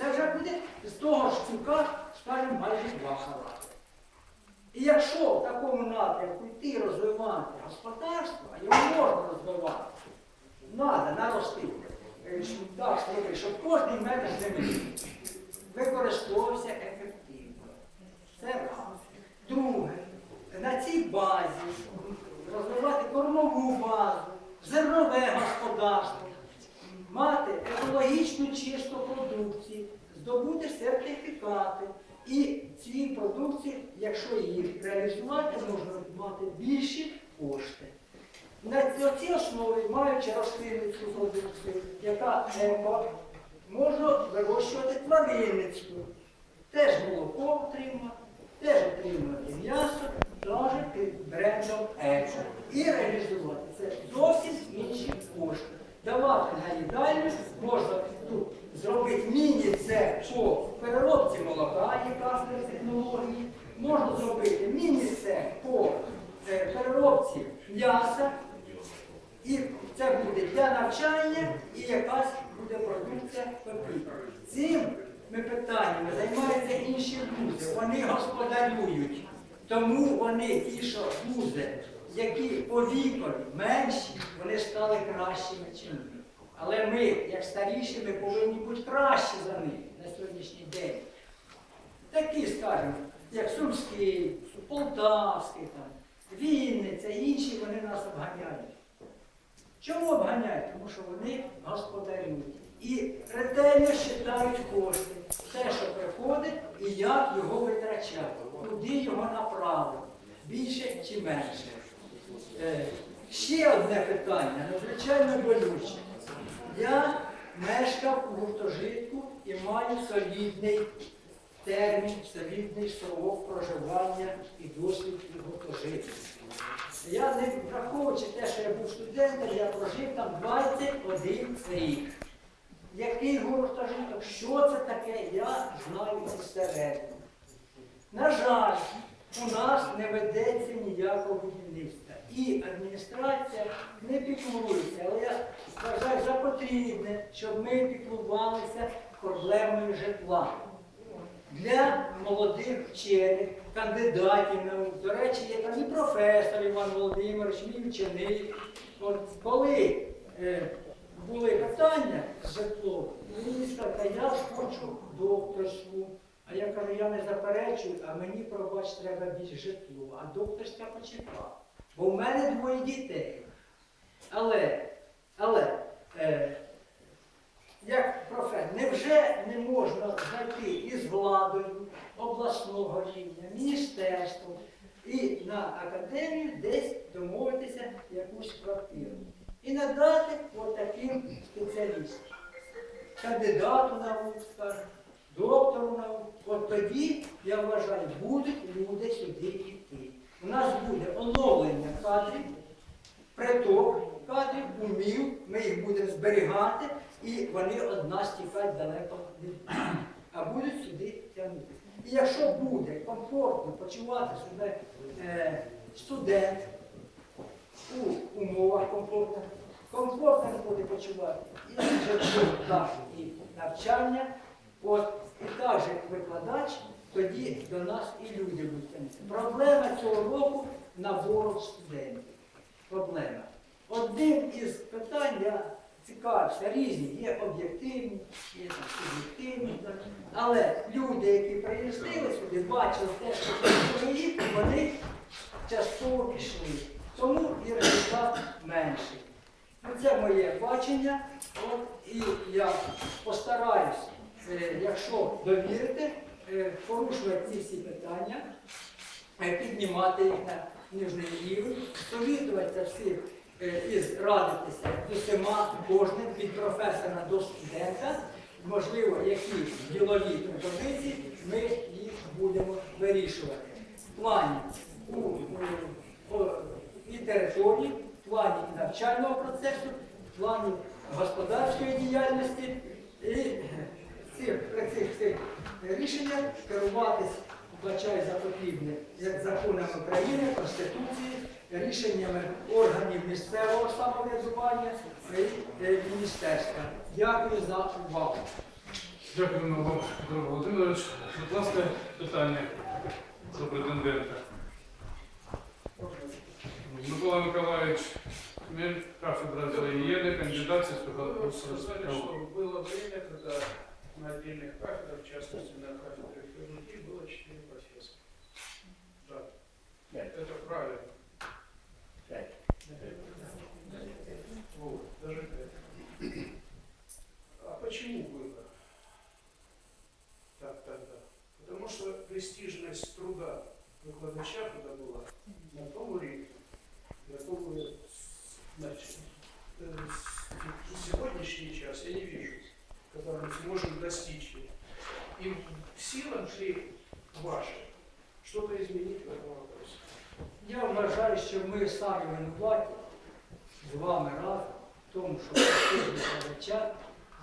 це вже буде з того ж цюка, скажімо, майже два халати. І якщо в такому напрямку йти розвивати господарство, його можна розвивати, треба наростити, е, щоб кожен метр землі використовувався ефективно. Це раз. Друге, на цій базі розвивати кормову базу, зернове господарство, мати екологічну чисту продукцію, здобути сертифікати. І ці продукції, якщо їх реалізувати, можна мати більші кошти. На цій основі, маючи рослинницьку продукцію, яка еко, можна вирощувати тваринницьку. Теж молоко отримати, теж отримати м'ясо, навіть під брендом еко. І реалізувати це зовсім інші кошти. Давати на можна тут зробити міні-це по переробці молока, яка з технології, можна зробити міні-це по е, переробці м'яса. І це буде для навчання і якась буде продукція потрібна. Цим ми питаннями займаються інші вузи. Вони господарюють. Тому вони ті, що вузи, які по вікові менші, вони стали кращими, ніж ми. Але ми, як старіші, ми повинні бути кращі за них на сьогоднішній день. Такі, скажімо, як Сумський, Полтавський, там, Вінниця, інші вони нас обганяють. Чому обганяють? Тому що вони господарюють. І ретельно считають кошти. Все, що приходить, і як його витрачати, куди його направити, більше чи менше. Ще одне питання, надзвичайно болюче. Я мешкав у гуртожитку і маю солідний термін, солідний срок проживання і досвід у гуртожитку. Я не враховуючи те, що я був студентом, я прожив там 21 рік. Який гуртожиток, що це таке, я знаю зсередини. На жаль, у нас не ведеться ніякого будівництва. І адміністрація не піклується, але я вважаю за потрібне, щоб ми піклувалися проблемою житла для молодих вчених, кандидатів наук. До речі, є там і професор Іван Володимирович, мій вчений. От коли е, були питання з житлом, мені сказали, я хочу докторську. А я кажу, я не заперечую, а мені, пробач, треба більше житло, а докторська почекав. Бо в мене двоє дітей. Але, але, е, як професор, невже не можна знайти із владою обласного рівня, міністерством і на академію десь домовитися якусь квартиру. І надати от спеціалістам, кандидату наук, доктору наук. От тоді, я вважаю, будуть люди сюди йти. У нас буде оновлення кадрів, приток кадрів, умів, ми їх будемо зберігати, і вони од нас тікають далеко від а будуть сюди тягнути. І якщо буде комфортно почувати себе е, студент у умовах комфортних, комфортно буде почувати і житло, і навчання, от, і так же викладач, тоді до нас і люди будуть. Проблема цього року набору студентів. Проблема. Одним із питань я цікавився, різні, є об'єктивні, є суб'єктивні. Але люди, які приїздили сюди, бачили те, що свої, вони частково пішли. Тому і результат менший. Ну, Це моє бачення. От, і я постараюсь, е, якщо довірите, е, порушувати ці всі питання, е, піднімати їх на ніжний рівень, совітуватися всіх е, і радитися з усіма кожним від професора до студента. Можливо, які ділові пропозиції ми їх будемо вирішувати. В плані у, у, о, і території, в плані навчального процесу, в плані господарської діяльності і цих, цих, цих рішеннях керуватись, вбачаю за потрібне, як законами України, Конституції, рішеннями органів місцевого самоврядування і е, міністерства. Дякую за увагу. Дякуємо вам, Петро Володимирович. Будь ласка, питання до претендента. Микола Миколаївич, кафедра зоогієни, кандидат сільськогосподарського. было время, когда на отдельных кафедрах, в частности на кафедре хирургии, было 4 профессора. Да. Пять. Это правильно.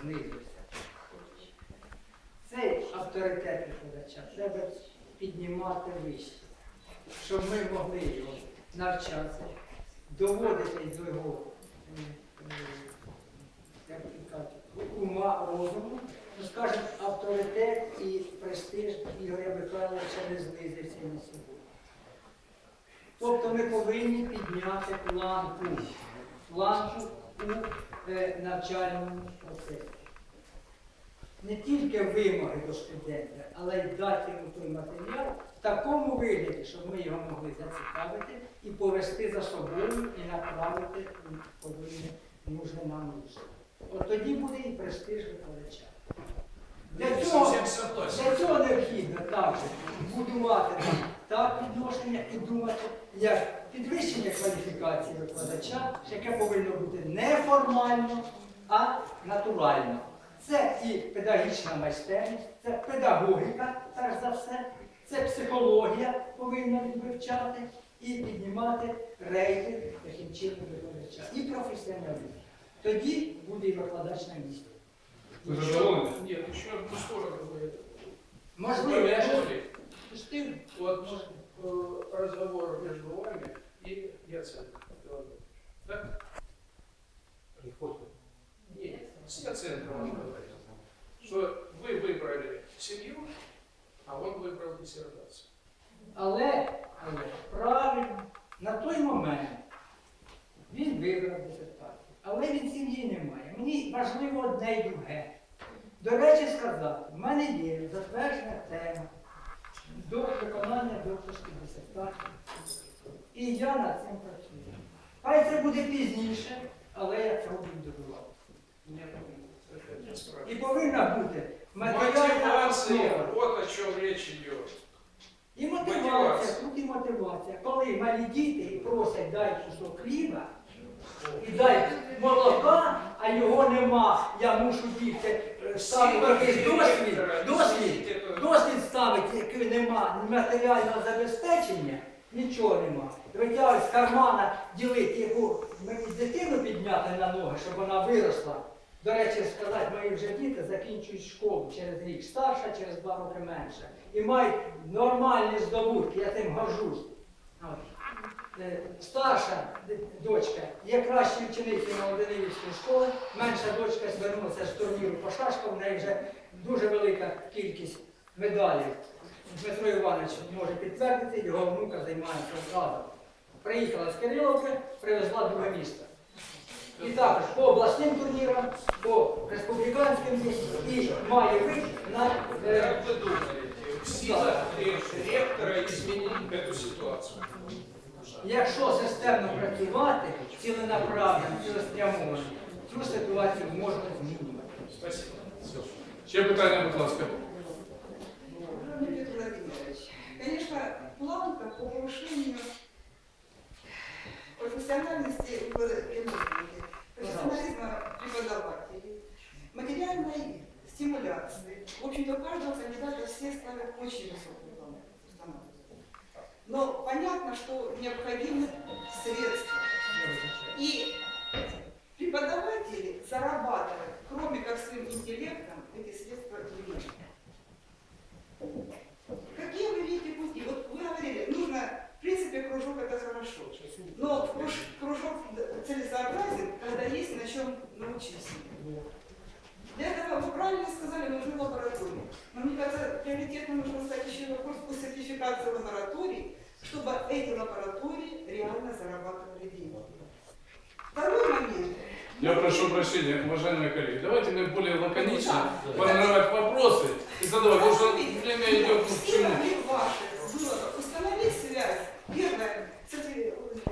Знизився. Цей авторитет викладача треба піднімати вище, щоб ми могли його навчатися, доводити до його е, е, як ума розуму. Ну, скажімо, авторитет і престиж Ігоря Михайловича не знизився на сьогодні. Тобто ми повинні підняти планку, планку у навчальному процесі. Не тільки вимоги до студента, але й дати йому той матеріал в такому вигляді, щоб ми його могли зацікавити і повести за собою і направити у повинне нужне нам русло. От тоді буде і престиж викладача. Для цього, для цього необхідно також будувати так відношення і думати, як підвищення кваліфікації викладача, яке повинно бути не формально, а натурально. Це і педагогічна майстерність, це педагогіка, перш за все, це психологія повинна вивчати і піднімати рейтинг таким чином викладача і професіоналізм. Тоді буде і викладач на місці. Ви задоволені? Нет, еще одну сторону вы Можливо, я ж упомянули. пустив. Вот э, разговор между вами и Яценко. Так? Нет, с Яценко он говорил, что вы выбрали семью, а он выбрал диссертацию. Але, але правильно, на той момент він вибрав дисертацію. Але від сім'ї немає. Мені важливо одне й друге. До речі, сказати, в мене є затверджена тема до виконання докторської дисертації. І я над цим працюю. Хай це буде пізніше, але я цього буду добиватися. І повинна бути матеріальна Мотивация, основа. вот о чем речь идет. І мотивація, Мотивація. тут і мотивація. Коли малі діти просять дай кусок хліба, і дай молока, а його нема, я мушу бігти, ставити якийсь досвід, досвід, досвід ставити, який нема матеріального забезпечення, нічого нема. Витягують з кармана, ділити, яку мені дитину підняти на ноги, щоб вона виросла. До речі, сказати, мої вже діти закінчують школу через рік старша, через два роки менше. І мають нормальні здобутки, я тим горжусь. Е, Старша дочка є кращою ученицею Молоденівської школи, менша дочка звернулася з турніру по шашкам, в неї вже дуже велика кількість медалей. Дмитро Іванович може підтвердити, його внука займається разом. Приїхала з Кириловки, привезла друге місто. І також по обласним турнірам, по республіканським і має вид на е, Как вы думаете, в силах ли ректора изменить эту ситуацию? Якщо системно працювати, ціленаправленно, цілеспрямовано, цю ситуацію можна змінювати. Спасибо. Ще питання, будь ласка. Леонид Владимирович, конечно, планка по повышению профессиональности преподавателей, профессионализма преподавателей, материальной стимуляции. В общем-то, у каждого кандидата все ставят очень высокую планку. Но понятно, что необходимы средства. И преподаватели зарабатывают, кроме как своим интеллектом, эти средства не. Какие вы видите пути? Вот вы говорили, нужно, в принципе, кружок это хорошо. Но круж- кружок целесообразен, когда есть на чем научиться. Для этого вы правильно сказали, нужны лаборатории. Но мне кажется, приоритетно нужно стать еще вопрос по сертификации лабораторий, чтобы эти лаборатории реально зарабатывали деньги. Второй момент. Я прошу прощения, уважаемые коллеги, давайте мы более лаконично формировать вопросы и задавать, потому что время идет к чему. Было установить связь. Первое,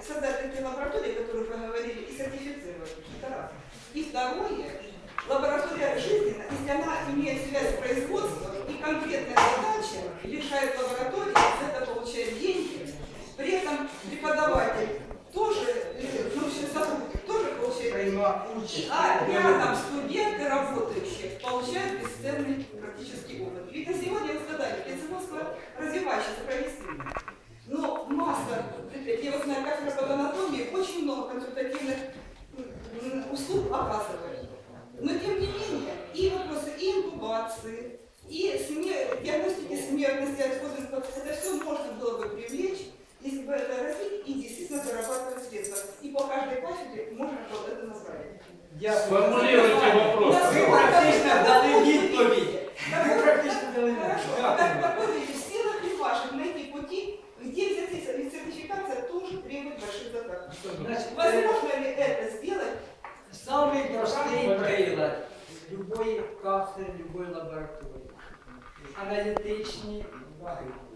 создать такие лаборатории, о которых вы говорили, и сертифицировать. Это раз. И второе, лаборатория жизненно, если она имеет связь с производством и конкретная задача решает лабораторию, за это получает деньги, при этом преподаватель тоже, научный сотрудник тоже получает деньги. А рядом студенты, работающие, получают бесценный практический опыт. Ведь на сегодня, вы сказали, производство развивающееся, прогрессивное.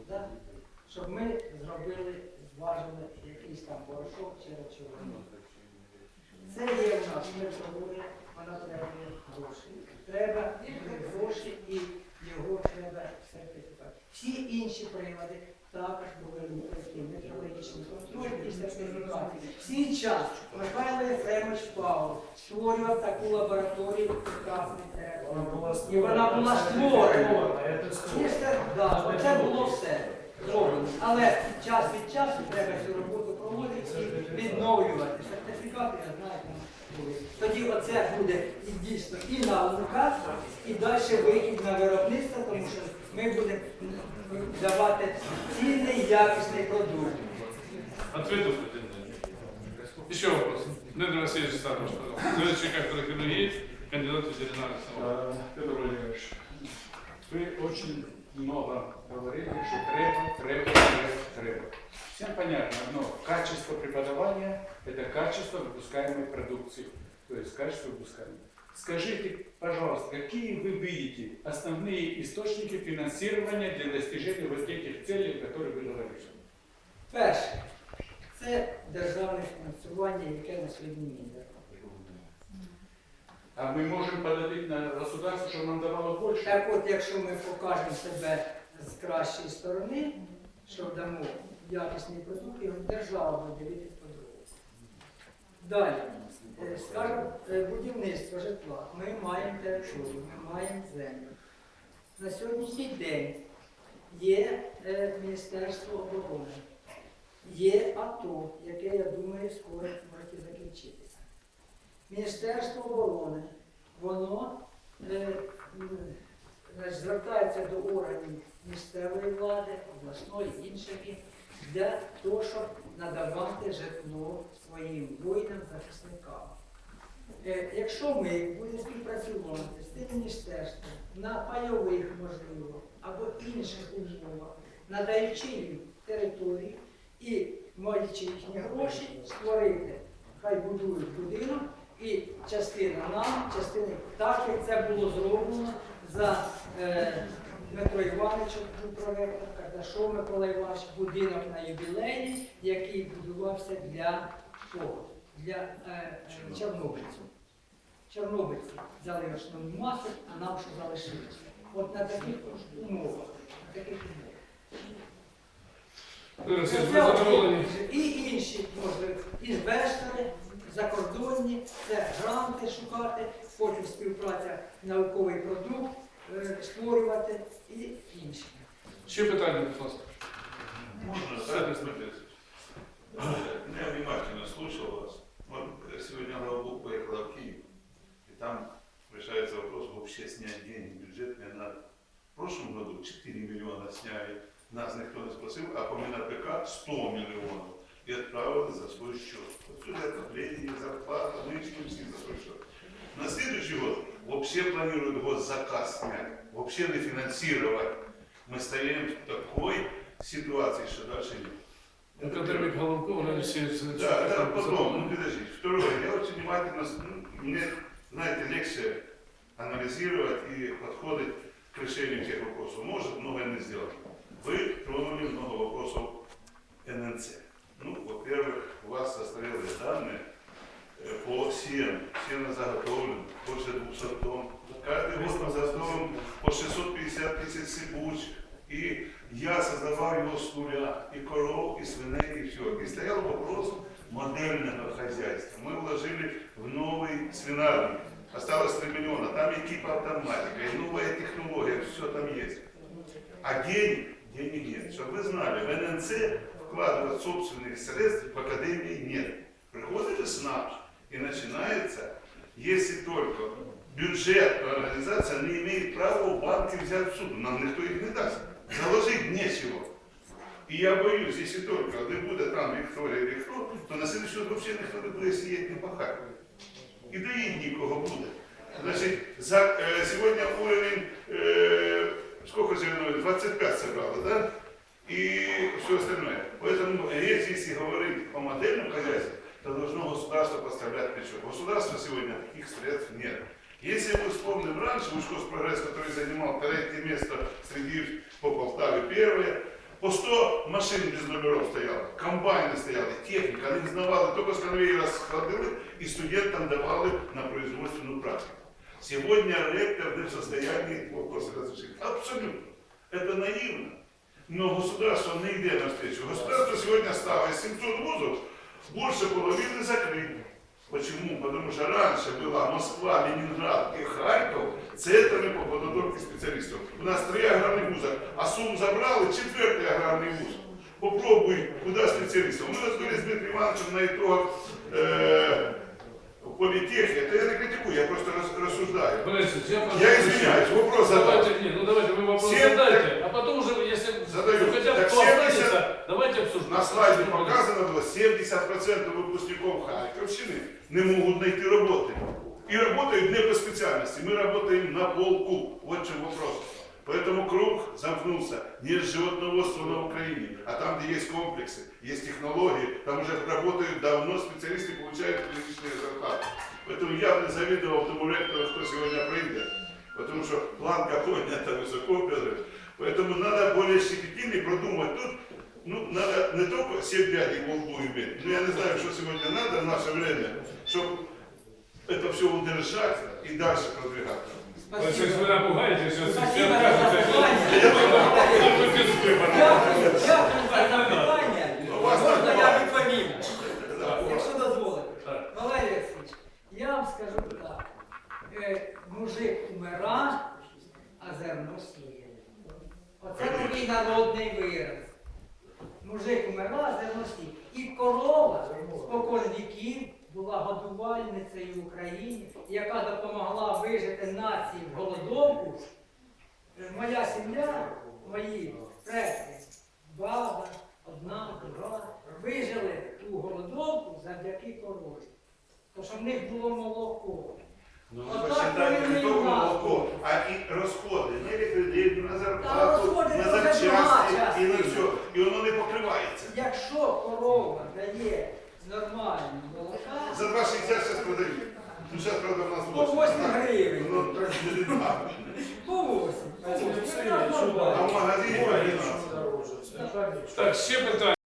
Да? Щоб ми зробили, зважили якийсь там порошок чи речовину. Це є в нас, ми проводимо, вона треба гроші. Треба гроші і його треба сертифікувати. Всі інші прилади також повинні пройти метрологічний контроль і сертифікати. В свій час Михайло Єфремович Павлов створював таку лабораторію прекрасний І вона була створена. Да, це було все зроблено. Але час від часу треба цю роботу проводити і відновлювати. Сертифікати, я знаю, там були. Тоді оце буде і дійсно і наука, і далі вихід на виробництво, тому що ми будемо давати цінний якісний продукт. Ответил претендент. Еще вопрос. Дмитрий Васильевич Садович, пожалуйста. Следующий кафедра хирургии, кандидат ветеринарных наук. Э, Петр Владимирович, вы очень много говорили, что треба, треба, треба, треба. Всем понятно одно, качество преподавания – это качество выпускаемой продукции, то есть качество выпускаемой. Скажите, пожалуйста, какие вы видите основные источники финансирования для достижения вот этих целей, о которых вы говорили? Перше, це державне фінансування, яке на сьогодні є. А мы можем подавить на государство, чтобы нам давало больше? Так от, якщо ми покажемо себе з кращої сторони, що дамо якісний продукт, його держава буде дивитися по-другому. Далі, е, скажімо, е, будівництво житла. Ми маємо територію, ми маємо землю. На сьогоднішній день є е, Міністерство оборони, є АТО, яке, я думаю, скоро може закінчитися. Міністерство оборони, воно е, звертається до органів місцевої влади, обласної, інших, для того, щоб надавати житло своїм воїнам, захисникам. Е, Якщо ми будемо співпрацювати з тим міністерством на пайових, можливо, або інших умовах, надаючи їм території і маючи їхні гроші, створити, хай будують будинок, і частина нам, частина так, як це було зроблено за е, Дмитро Івановичем був Кардашов Микола Іванович, будинок на юбілеї, який будувався для кого? Для е, е, чорнобильців. Чорнобильці взяли основну масу, а нам що залишилося. От на таких умовах. На таких умовах. І інші, може, інвестори закордонні, це гранти шукати, потім співпраця, науковий продукт е, створювати і інші. Ще питання, будь ласка. Можно, да? Я внимательно слушал вас. Э, сегодня Главбук поехала в Киев, и там решается вопрос вообще снять деньги бюджетные на... В прошлом году 4 миллиона сняли, нас никто не спросил, а по МНПК 100 миллионов. И отправили за свой счет. Отсюда отопление, зарплата, мы ищем все за свой счет. На следующий год вообще планируют госзаказ снять, вообще не финансировать. Мы стоим в такой ситуации, что дальше нет. Ну, Катерник Головко, Валерий Алексеевич, Да, да, потом, ну подожди. Второе, я очень внимательно, с- ну, мне, знаете, легче анализировать и подходить к решению тех вопросов. Может многое не сделать. Вы тронули много вопросов ННЦ. Ну, во-первых, у вас состоялись данные э, по сену. Сено заготовлено больше 200 тонн. Каждый год мы заготовим по 650 тысяч сибучих. И я создавал его с нуля, и коров, и свиней, и все. И стоял вопрос модельного хозяйства. Мы вложили в новый свинарник. Осталось 3 миллиона. Там экипа автоматика, и новая технология, все там есть. А денег, денег нет. Чтобы вы знали, в ННЦ вкладывать собственных средств в академии нет. Приходит весна, и начинается, если только бюджетная организация не имеет права у банки взять в суд. Нам никто их не даст. Заложить нечего. И я боюсь, если только не будет там Виктория или кто, то на следующий год вообще никто не буде сидіти не пахати. І доїть нікого буде. Значить, за, е, сьогодні уровень, е, сколько зерновых? 25 собрало, да? И все остальное. Поэтому речь, если говорить о модельном хозяйстве, то должно государство поставлять плечо. Государства сегодня таких средств нет. Если мы вспомним раньше, Ушкос-прогресс, который занимал третье место среди по Полтаве первое, по 100 машин без номеров стояло, комбайны стояли, техника, они знавали, только с конвейера сходили и студентам давали на производственную практику. Сегодня ректор не в состоянии вопросы разрешить. Абсолютно. Это наивно. Но государство не йде навстречу. Государство сегодня ставит 700 вузов, больше половины закрыто. Почему? Потому что раньше была Москва, Ленинград и Харьков центрами по подготовке специалистов. У нас три аграрных вуза, а Сум забрал и четвертый аграрный вуз. Попробуй, куда специалистов. Мы разбились с Дмитрием Ивановичем на итогах э, политехи. Это я не критикую, я просто рас- рассуждаю. Валерий Алексеевич, я прошу Я прощения. извиняюсь, вопрос задал. Давайте, нет, ну давайте вы вопрос Семь- задайте, а потом уже, На слайді показано було 70% випускників Харківщини не можуть знайти роботи. І працюють не по спеціальності. Ми працюємо на полку. Вот в чому вопрос. Поэтому круг замкнулся. Нет животноводства на Украине, а там, где есть комплексы, есть технологии, там уже работают давно специалисты, получают приличные зарплаты. Поэтому я бы не завидовал тому лектору, кто сегодня прийде, потому что планка поднята высоко, Петр. Поэтому надо более щепетильно продумать тут, ну, надо не только семь пядей в лбу иметь, но я не знаю, что сегодня надо в наше время, чтобы это все удержать и дальше продвигаться. Валерий Алексеевич, вы Спасибо. напугаете сейчас, Спасибо все за откажутся. запитання. Вы без выбора. Дякую, дякую за запитання. У вас Можна так я багато. відповім, Да. якщо дозволите. Так. Валерій Олексійович, я вам скажу так. Е, мужик умира, а зерно сіє. Оце такий народний вираз. Мужик умира, а зерно. І корова спокон віків була годувальницею в Україні, яка допомогла вижити нації в голодовку. Моя сім'я, мої предки, баба, одна, друга, вижили у голодовку завдяки корові. Тому що в них було молоко. Ну, Отак посчитайте, вони не і нас. молоко, а и расходы, не ликвидит, на Та зарплату, розходи на запчасти і на все. І воно не покривається. Якщо корова дає нормальні молока, За 2,60 зараз продають. Ну, зараз, правда, в нас по 8 гривень, Ну, не по 8. Це Це все. А в магазині по 11. Так, ще питання.